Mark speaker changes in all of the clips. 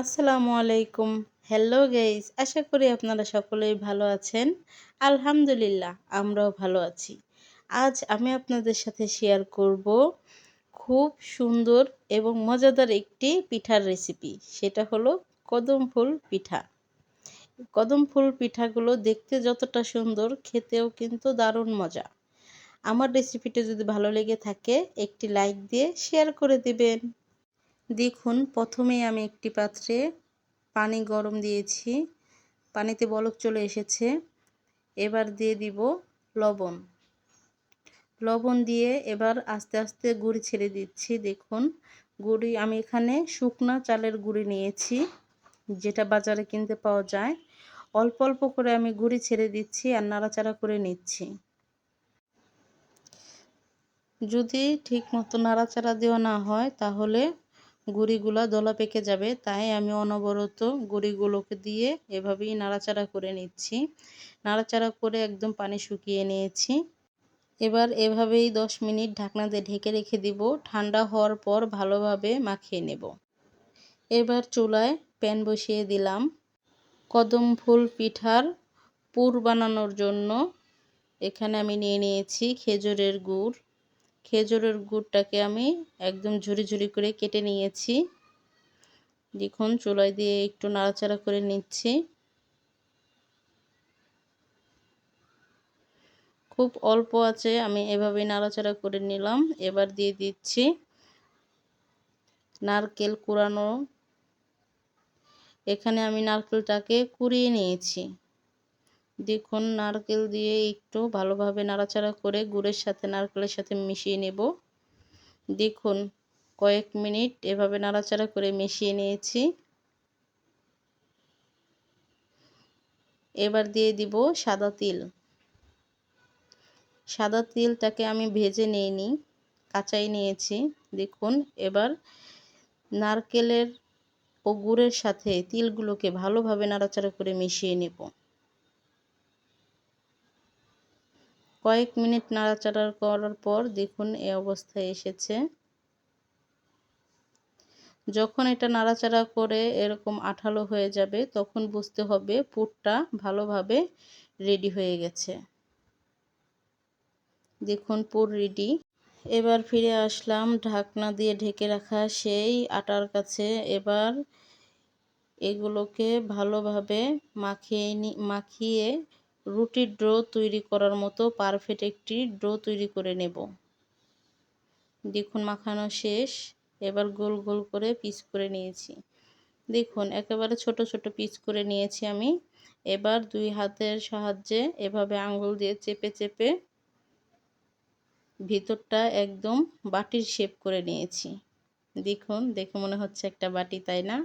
Speaker 1: আসসালামু আলাইকুম। Hello guys আশা করি আপনারা সকলেই ভালো আছেন। আলহামদুলিল্লাহ, আমরাও ভালো আছি। আজ আমি আপনাদের সাথে শেয়ার করব খুব সুন্দর এবং মজাদার একটি পিঠার রেসিপি সেটা হলো কদম ফুল পিঠা। কদম ফুল পিঠাগুলো দেখতে যতটা সুন্দর, খেতেও কিন্তু দারুণ মজা। আমার রেসিপিটা যদি ভালো লেগে থাকে, একটি লাইক দিয়ে শেয়ার করে দিবেন। দেখুন প্রথমেই আমি একটি পাত্রে পানি গরম দিয়েছি। পানিতে বলক চলে এসেছে। এবার দিয়ে দিব লবণ। লবণ দিয়ে এবার আস্তে আস্তে গুড়ি ছেড়ে দিচ্ছি। দেখুন, গুড়ি, আমি এখানে শুকনা চালের গুঁড়ি নিয়েছি, যেটা বাজারে কিনতে পাওয়া যায়। অল্প অল্প করে আমি গুঁড়ি ছেড়ে দিচ্ছি আর নাড়াচাড়া করে নিচ্ছি। যদি ঠিক মতো নাড়াচাড়া দেওয়া না হয়, তাহলে গুঁড়িগুলো দলা পেকে যাবে, তাই আমি অনবরত গুঁড়িগুলোকে দিয়ে এভাবেই নাড়াচাড়া করে নিচ্ছি। নাড়াচাড়া করে একদম পানি শুকিয়ে নিয়েছি। এবার এভাবেই দশ মিনিট ঢাকনা দিয়ে ঢেকে রেখে দিব। ঠান্ডা হওয়ার পর ভালোভাবে মাখিয়ে নেব। এবার চুলায় প্যান বসিয়ে দিলাম। কদম ফুল পিঠার পুর বানানোর জন্য এখানে আমি নিয়ে নিয়েছি খেজুরের গুড়। খেজুরের গুড়টাকে আমি একদম ঝুরি ঝুরি করে কেটে নিয়েছি। দেখুন, চুলায় দিয়ে একটু নাড়াচাড়া করে নিচ্ছি। খুব অল্প আছে, আমি এভাবে নাড়াচাড়া করে নিলাম। এবার দিয়ে দিচ্ছি নারকেল কুড়ানো। এখানে আমি নারকেলটাকে কুড়িয়ে নিয়েছি। দেখুন, নারকেল দিয়ে একটু ভালোভাবে নাড়াচাড়া করে গুড়ের সাথে নারকেলের সাথে মিশিয়ে নেব। দেখুন, কয়েক মিনিট এভাবে নাড়াচাড়া করে মিশিয়ে নিয়েছি। এবার দিয়ে দিব সাদা তিল। সাদা তিলটাকে আমি ভেজে নিইনি, কাঁচাই নিয়েছি। দেখুন, এবার নারকেলের ও গুড়ের সাথে তিলগুলোকে ভালোভাবে নাড়াচাড়া করে মিশিয়ে নেব। কয়েক মিনিট নাড়াচাড়া করার পর দেখুন এই অবস্থায় এসেছে। যখন এটা নাড়াচাড়া করে এরকম আঠালো হয়ে যাবে, তখন বুঝতে হবে পুরটা ভালোভাবে রেডি হয়ে গেছে। দেখুন পুর রেডি এবার ফিরে আসলাম, ঢাকনা দিয়ে ঢেকে রাখা সেই আটার কাছে। এবার এগুলোকে ভালোভাবে মাখিয়ে মাখিয়ে রুটির ড্রো তৈরি করার মতো পারফেক্ট একটি ড্রো তৈরি করে নেব। দেখুন, মাখানো শেষ। এবার গোল গোল করে পিস করে নিয়েছি। দেখুন, একেবারে ছোট ছোট পিস করে নিয়েছি আমি। এবার দুই হাতের সাহায্যে এভাবে আঙ্গুল দিয়ে চেপে চেপে ভিতরটা একদম বাটির শেপ করে নিয়েছি। দেখুন, দেখে মনে হচ্ছে একটা বাটি, তাই না?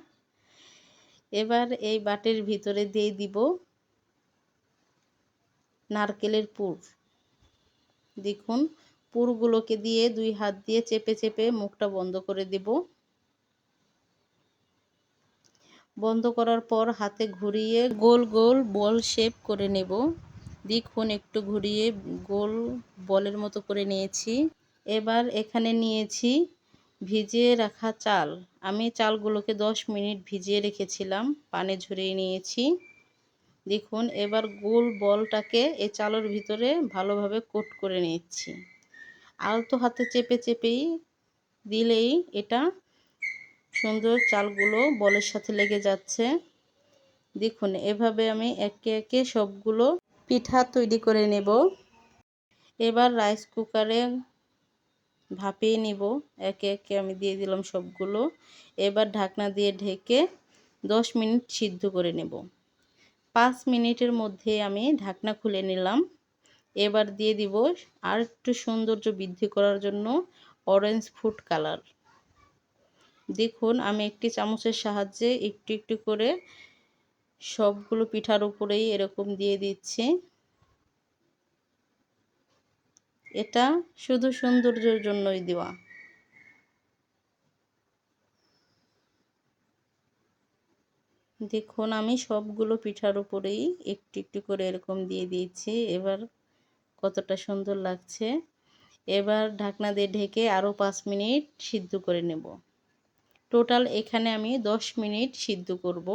Speaker 1: এবার এই বাটির ভিতরে দিয়ে দিব নারকেলের পুর। দেখুন, পুরগুলোকে দিয়ে দুই হাত দিয়ে চেপে চেপে মুখটা বন্ধ করে দেব। বন্ধ করার পর হাতে ঘুরিয়ে গোল গোল বল শেপ করে নেব। দেখুন, একটু ঘুরিয়ে গোল বলের মতো করে নিয়েছি। এবার এখানে নিয়েছি ভিজিয়ে রাখা চাল। আমি চালগুলোকে দশ মিনিট ভিজিয়ে রেখেছিলাম, পানি ঝরিয়ে নিয়েছি। দেখুন, এবার গোল বলটাকে এই চালের ভিতরে ভালোভাবে কোট করে নিচ্ছি। আলতো হাতে চেপে চেপেই দিলেই এটা সুন্দর চালগুলো বলের সাথে লেগে যাচ্ছে। দেখুন, এভাবে আমি একে একে সবগুলো পিঠা তৈরি করে নেব। এবার রাইস কুকারে ভাপিয়ে নিব। একে একে আমি দিয়ে দিলাম সবগুলো। এবার ঢাকনা দিয়ে ঢেকে দশ মিনিট সিদ্ধ করে নেব। পাঁচ মিনিটের মধ্যে আমি ঢাকনা খুলে নিলাম। এবার দিয়ে দিব আর একটু সৌন্দর্য বৃদ্ধি করার জন্য অরেঞ্জ ফুড কালার দেখুন, আমি একটি চামচের সাহায্যে একটু একটু করে সবগুলো পিঠার উপরেই এরকম দিয়ে দিচ্ছি। এটা শুধু সৌন্দর্যের জন্যই দেওয়া। দেখুন, আমি সবগুলো পিঠার উপরেই একটু একটু করে এরকম দিয়ে দিয়েছি। এবার কতটা সুন্দর লাগছে। এবার ঢাকনা দিয়ে ঢেকে আরও পাঁচ মিনিট সিদ্ধ করে নেব। টোটাল এখানে আমি 10 মিনিট সিদ্ধ করব।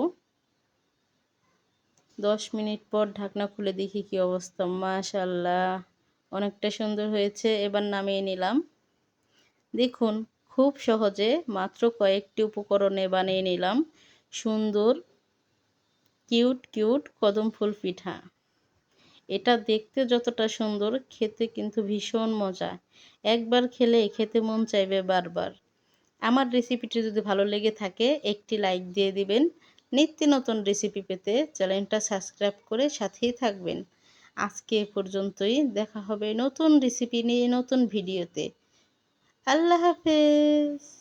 Speaker 1: 10 মিনিট পর ঢাকনা খুলে দেখি কি অবস্থা। মাশাল্লাহ অনেকটা সুন্দর হয়েছে। এবার নামিয়ে নিলাম। দেখুন, খুব সহজে মাত্র কয়েকটি উপকরণে বানিয়ে নিলাম। সুন্দর কিউট কিউট কদম ফুল পিঠা। এটা দেখতে যতটা সুন্দর, খেতে কিন্তু ভীষণ মজা। একবার খেলে খেতে মন চাইবে বারবার। আমার রেসিপিটি যদি ভালো লেগে থাকে, একটি লাইক দিয়ে দিবেন। নিত্য নতুন রেসিপি পেতে চ্যানেলটা সাবস্ক্রাইব করে সাথেই থাকবেন। আজকে এ পর্যন্তই। দেখা হবে নতুন রেসিপি নিয়ে নতুন ভিডিওতে। আল্লাহ হাফেজ।